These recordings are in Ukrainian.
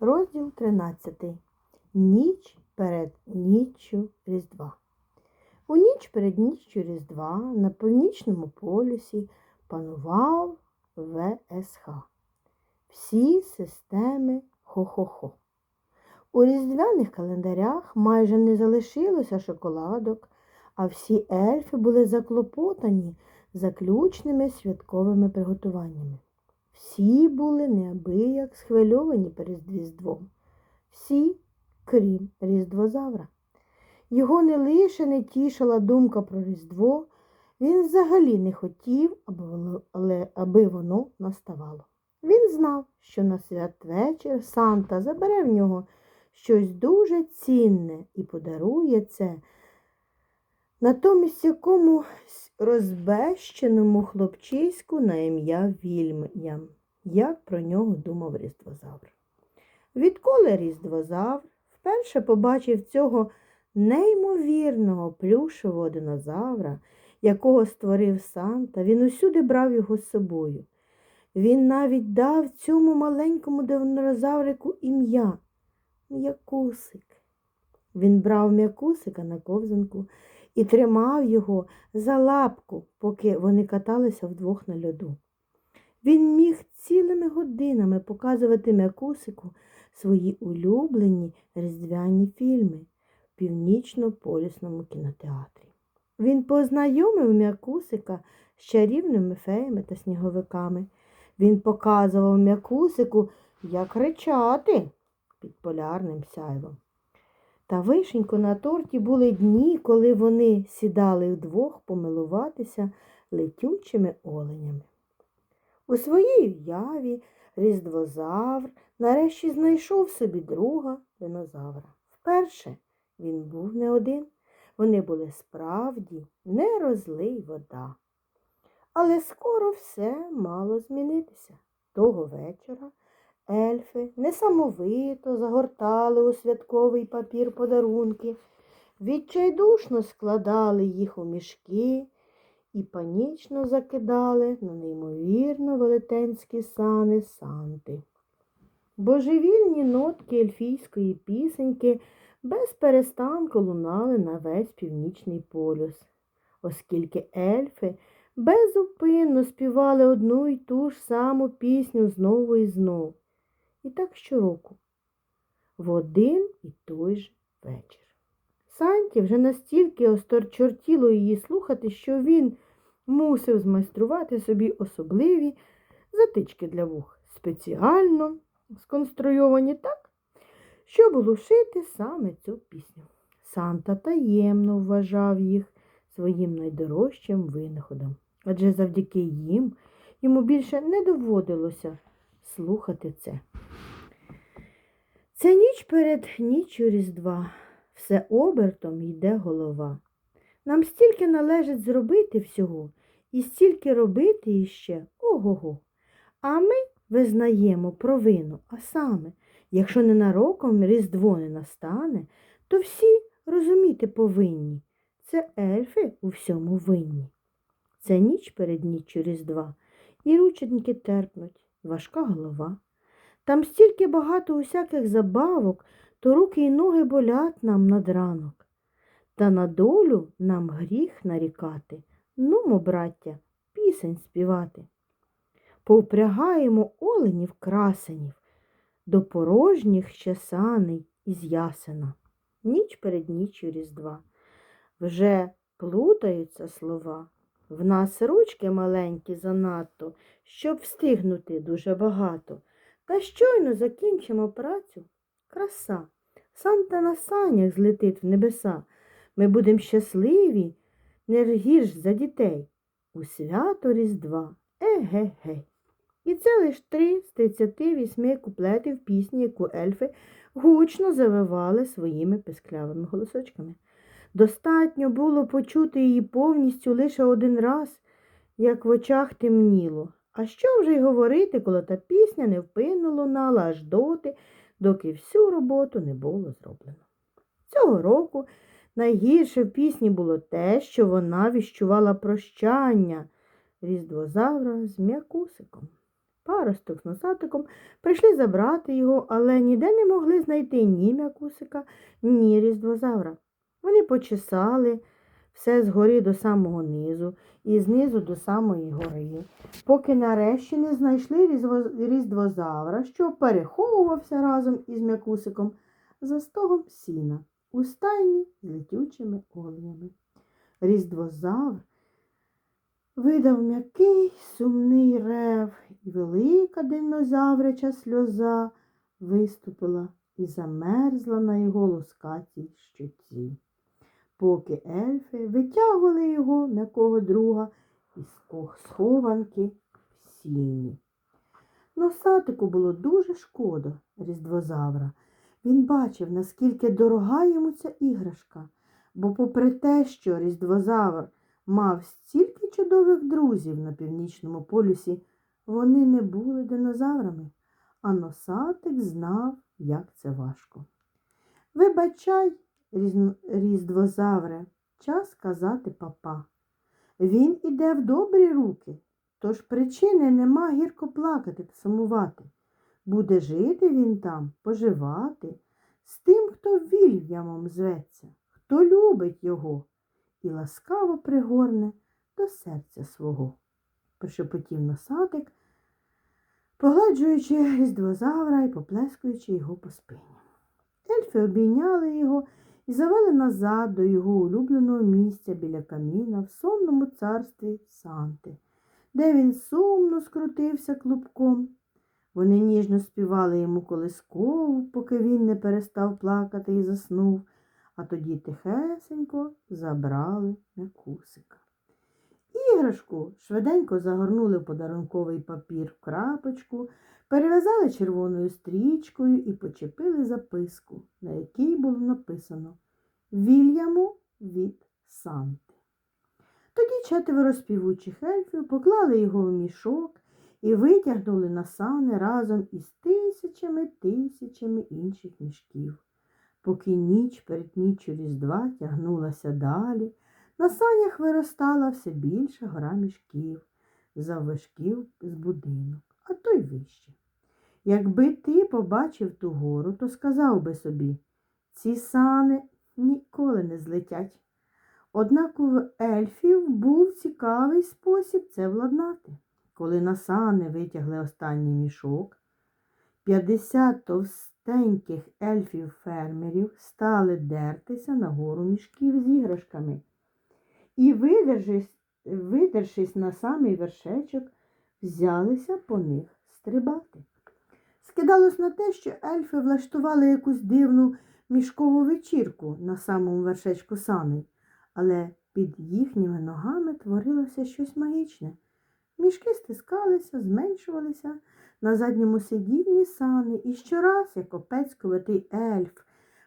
Розділ 13. Ніч перед ніччю Різдва. У ніч перед ніччю Різдва на північному полюсі панував ВСХ. Всі системи хо-хо-хо. У різдвяних календарях майже не залишилося шоколадок, а всі ельфи були заклопотані заключними святковими приготуваннями. Всі були неабияк схвильовані перед Різдвом. Всі, крім Різдвозавра. Його не лише не тішила думка про Різдво, він взагалі не хотів, аби воно, наставало. Він знав, що на святвечір Санта забере в нього щось дуже цінне і подарує це натомість якомусь розбещеному хлопчиську на ім'я Вільям, як про нього думав Різдвозавр. Відколи Різдвозавр вперше побачив цього неймовірного плюшевого динозавра, якого створив Санта, він усюди брав його з собою. Він навіть дав цьому маленькому динозаврику ім'я М'якусик. Він брав м'якусика на ковзанку і тримав його за лапку, поки вони каталися вдвох на льоду. Він міг цілими годинами показувати м'якусику свої улюблені різдвяні фільми в північно-полісному кінотеатрі. Він познайомив м'якусика з чарівними феями та сніговиками. Він показував м'якусику, як кричати під полярним сяйвом. Та вишенько на торті були дні, коли вони сідали вдвох помилуватися летючими оленями. У своїй уяві різдвозавр нарешті знайшов собі друга динозавра. Вперше він був не один. Вони були справді не розлий вода. Але скоро все мало змінитися. Того вечора ельфи несамовито загортали у святковий папір подарунки, відчайдушно складали їх у мішки і панічно закидали на неймовірно велетенські сани Санти. Божевільні нотки ельфійської пісеньки без перестанку лунали на весь північний полюс, оскільки ельфи безупинно співали одну й ту ж саму пісню знову і знов. І так щороку, в один і той же вечір. Санті вже настільки осторчортіло її слухати, що він мусив змайструвати собі особливі затички для вух, спеціально сконструйовані так, щоб глушити саме цю пісню. Санта таємно вважав їх своїм найдорожчим винаходом, адже завдяки їм йому більше не доводилося слухати це. Це ніч перед ніччю Різдва, все обертом йде голова. Нам стільки належить зробити всього, і стільки робити іще ого-го. А ми визнаємо провину, а саме, якщо ненароком Різдво не настане, то всі розуміти повинні. Це ельфи у всьому винні. Це ніч перед ніччю Різдва, і рученьки терпнуть, важка голова. Там стільки багато усяких забавок, то руки й ноги болять нам над ранок. Та на долю нам гріх нарікати, нумо, браття, пісень співати. Повпрягаємо оленів красенів до порожніх ще саней із ясена. Ніч перед ніччю Різдва. Вже плутаються слова. В нас ручки маленькі занадто, щоб встигнути дуже багато. Та щойно закінчимо працю. Краса. Санта на санях злетить в небеса. Ми будемо щасливі, не гірш за дітей. У свято Різдва. Еге-ге. І це лише три з 38 куплетів пісні, яку ельфи гучно завивали своїми песклявими голосочками. Достатньо було почути її повністю лише один раз, як в очах темніло. А що вже й говорити, коли та пісня невпинно лунала аж доти, доки всю роботу не було зроблено. Цього року найгірше в пісні було те, що вона віщувала прощання різдвозавра з м'якусиком. паросток з носатиком прийшли забрати його, але ніде не могли знайти ні м'якусика, ні різдвозавра. Вони почесали все згори до самого низу і знизу до самої гори, поки нарешті не знайшли різдво- різдвозавра, що переховувався разом із м'якусиком за стогом сіна у стайні з летючими оленями. Різдвозавр видав м'який сумний рев, і велика динозавряча сльоза виступила і замерзла на його лоскатій щоці, поки ельфи витягували його м'якого друга із схованки в сіні. Носатику було дуже шкода різдвозавра. Він бачив, наскільки дорога йому ця іграшка, бо, попри те, що різдвозавр мав стільки чудових друзів на північному полюсі, вони не були динозаврами, а носатик знав, як це важко. Вибачай, різдвозавре, час казати папа. Він іде в добрі руки, тож причини нема гірко плакати та сумувати. Буде жити він там, поживати, з тим, хто Вільямом зветься, хто любить його і ласкаво пригорне до серця свого. Прошепотів носатик, погладжуючи різдвозавра і поплескуючи його по спині. Ельфи обійняли його і завели назад до його улюбленого місця біля каміна в сонному царстві Санти, де він сумно скрутився клубком. Вони ніжно співали йому колискову, поки він не перестав плакати і заснув, а тоді тихесенько забрали м'якусика. Іграшку швиденько загорнули в подарунковий папір в крапочку, перев'язали червоною стрічкою і почепили записку, на якій було написано Вільяму від Санти. Тоді четверо співучих ельфів поклали його в мішок і витягнули на сани разом із тисячами тисячами інших мішків. Поки ніч перед ніччю Різдва тягнулася далі, на санях виростала все більша гора мішків, заввишків з будинок, а то й вище. Якби ти побачив ту гору, то сказав би собі, ці сани ніколи не злетять. Однак у ельфів був цікавий спосіб це владнати. Коли на сани витягли останній мішок, 50 товстеньких ельфів-фермерів стали дертися на гору мішків з іграшками і, видержись, видершись на самий вершечок, взялися по них стрибати. Скидалось на те, що ельфи влаштували якусь дивну мішкову вечірку на самому вершечку саней, але під їхніми ногами творилося щось магічне. Мішки стискалися, зменшувалися на задньому сидінні сани, і щораз, як опецьковитий ельф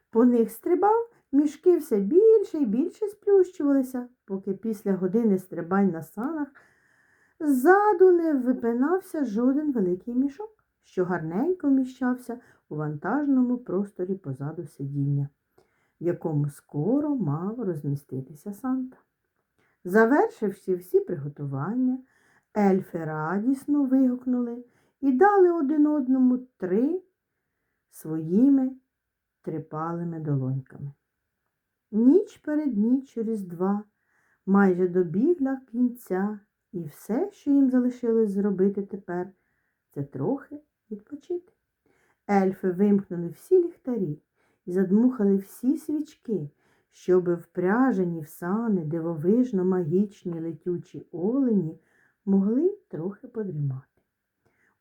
по них стрибав, мішки все більше і більше сплющувалися, поки після години стрибань на санах ззаду не випинався жоден великий мішок, що гарненько вміщався у вантажному просторі позаду сидіння, в якому скоро мав розміститися Санта. Завершивши всі приготування, ельфи радісно вигукнули і дали один одному три своїми трипалими долоньками. Ніч перед ніччю Різдва майже добігла кінця, і все, що їм залишилось зробити тепер, це трохи відпочити. Ельфи вимкнули всі ліхтарі і задмухали всі свічки, щоби впряжені в сани дивовижно магічні летючі олені могли трохи подрімати.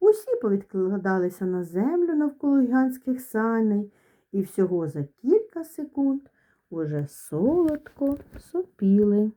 Усі повідкладалися на землю навколо гігантських саней, і всього за кілька секунд уже солодко сопіли.